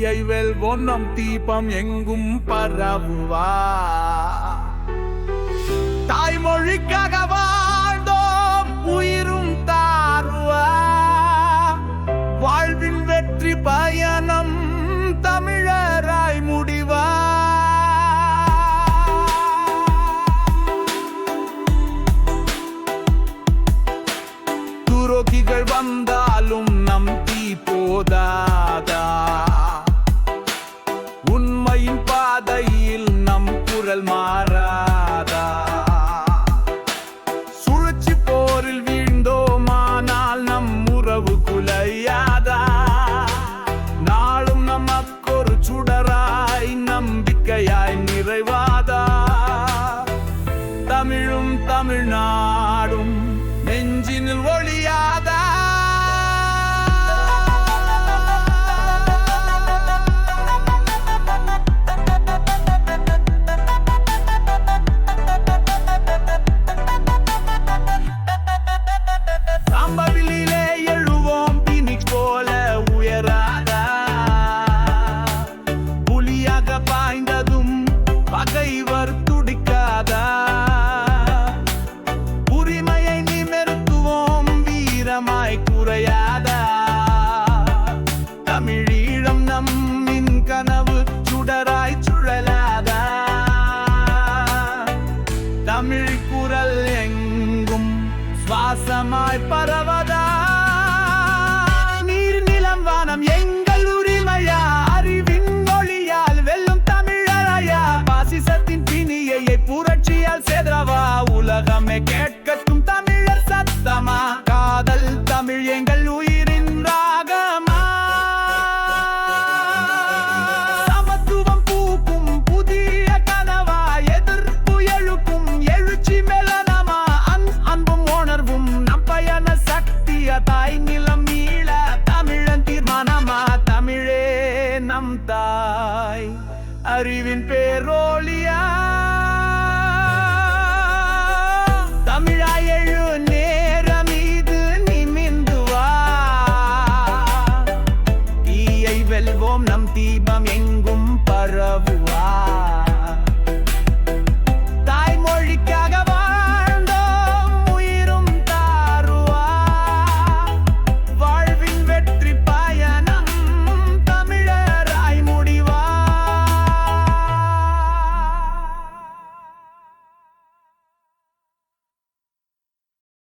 தீயை வெல்வோம் நம் தீபம் எங்கும் பரவுவா. தாய்மொழிக்காக வாழ்ந்தோம் உயிரும் தாருவா. வாழ்வின் வெற்றி பயணம் தமிழராய் முடிவா. துரோகிகள் வந்தாலும் நம் தீ போதா. நம் மாறாதா? சுழற்சி போரில் வீழ்ந்தோமானால் நம் உறவு குலையாதா? நாளும் நமக்கொரு சுடராய் நம்பிக்கையாய் நிறைவாதா? தமிழும் தமிழ்நாடும் நெஞ்சினில் ஒளியாதா? புலியாக பாய்ந்ததும் பகைவர் துடிக்காதா? உரிமையை நிமிர்த்துவோம் வீரமாய் குறையாதா? தமிழீழம் நம்மின் கனவு சுடராய் சுழலாதா? தமிழ் குரல் எங்கும் சுவாசமாய் பரவதா? கேட்கட்டும் தமிழர் சத்தமா? காதல் தமிழ் எங்கள் உயிரின் ராகமா சமத்துவம் பூக்கும் புதிய கனவா? எதிர்ப்பு எழுக்கும் எழுச்சி மெலனமா? அன் அன்பும் உணர்வும் நம் பயண சக்திய? தாய் நிலம் நீள தமிழன் தீர்மானமா? தமிழே நம் தாய். அறிவின் பேரோலியா நம் தீபம் எங்கும் பரவுவார்.